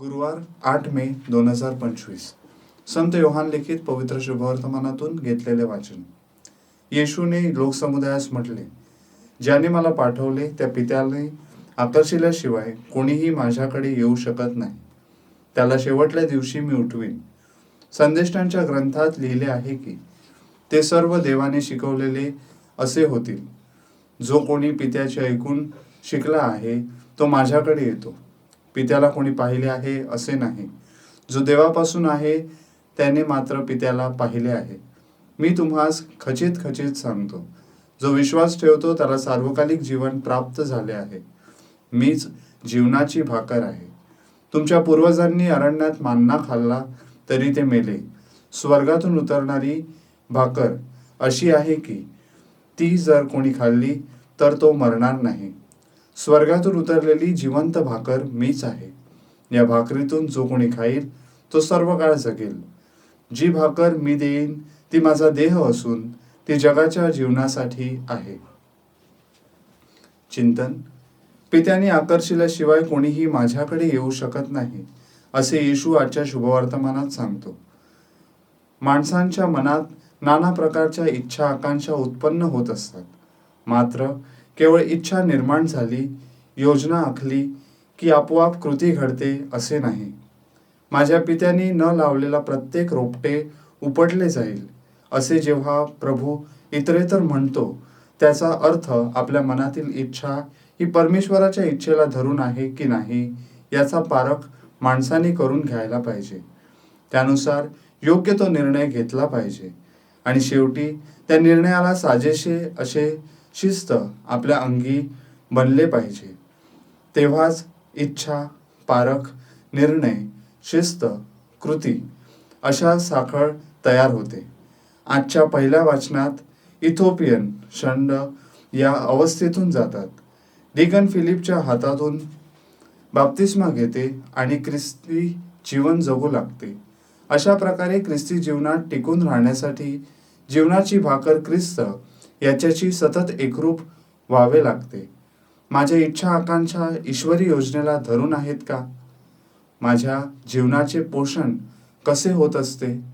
गुरुवार आठ मे दोन हजार पंचवीस. संत योहान लिखित पवित्र शुभवर्तमानातून घेतलेले वाचन. येशूने लोकसमुदायास म्हटले ज्याने मला पाठवले त्या पित्याने आकर्षिल्याशिवाय कोणीही माझ्याकडे येऊ शकत नाही. त्याला शेवटल्या दिवशी मी उठवीन. संदेष्टांच्या ग्रंथात लिहिले आहे की ते सर्व देवाने शिकवलेले असे होतील. जो कोणी पित्याचे ऐकून शिकला आहे तो माझ्याकडे येतो. पित्याला कोणी पाहिले आहे असे नाही. जो देवापासून आहे त्याने मात्र पित्याला पाहिले आहे. मी तुम्हास खचित खचित सांगतो. जो विश्वास ठेवतो त्याला सार्वकालिक जीवन प्राप्त झाले आहे. मीच जीवनाची भाकर आहे. तुमच्या पूर्वजांनी अरण्यात मान्ना खाल्ला तरी ते मेले. स्वर्गातून उतरणारी भाकर अशी आहे की ती जर कोणी खाल्ली तर तो मरणार नाही. स्वर्गातून उतरलेली जिवंत भाकर मीच आहे. या भाकरीतून जो कोणी खाईल तो सर्व काळ जगेल. जी भाकर मी देईन ती माझा देह असून ती जगाच्या जीवनासाठी आहे. चिंतन. पित्याने आकर्षिल्याशिवाय कोणीही माझ्याकडे येऊ शकत नाही असे येशू आजच्या शुभवर्तमानात सांगतो. माणसांच्या मनात नाना प्रकारच्या इच्छा आकांक्षा उत्पन्न होत असतात. मात्र केवळ इच्छा निर्माण झाली योजना आखली की आपोआप कृती घडते असे नाही. माझ्या पित्याने न लावलेला प्रत्येक रोपटे उपटले जाईल असे जेव्हा प्रभू इतरेतर म्हणतो त्याचा अर्थ आपल्या मनातील इच्छा ही परमेश्वराच्या इच्छेला धरून आहे की नाही याचा पारख माणसाने करून घ्यायला पाहिजे. त्यानुसार योग्य तो निर्णय घेतला पाहिजे. आणि शेवटी त्या निर्णयाला साजेसे असे शिस्त आपल्या अंगी बनले पाहिजे. तेव्हाच इच्छा पारख निर्णय शिस्त कृती अशा साखळ तयार होते. आजच्या पहिल्या वाचनात इथोपियन शंड या अवस्थेतून जातात. डिगन फिलिपच्या हातातून बाप्तिस्मा घेते आणि ख्रिस्ती जीवन जगू लागते. अशा प्रकारे ख्रिस्ती जीवनात टिकून राहण्यासाठी जीवनाची भाकर ख्रिस्त याच्याशी सतत एकरूप व्हावे लागते. माझ्या इच्छा आकांक्षा ईश्वरी योजनेला धरून आहेत का? माझ्या जीवनाचे पोषण कसे होत असते?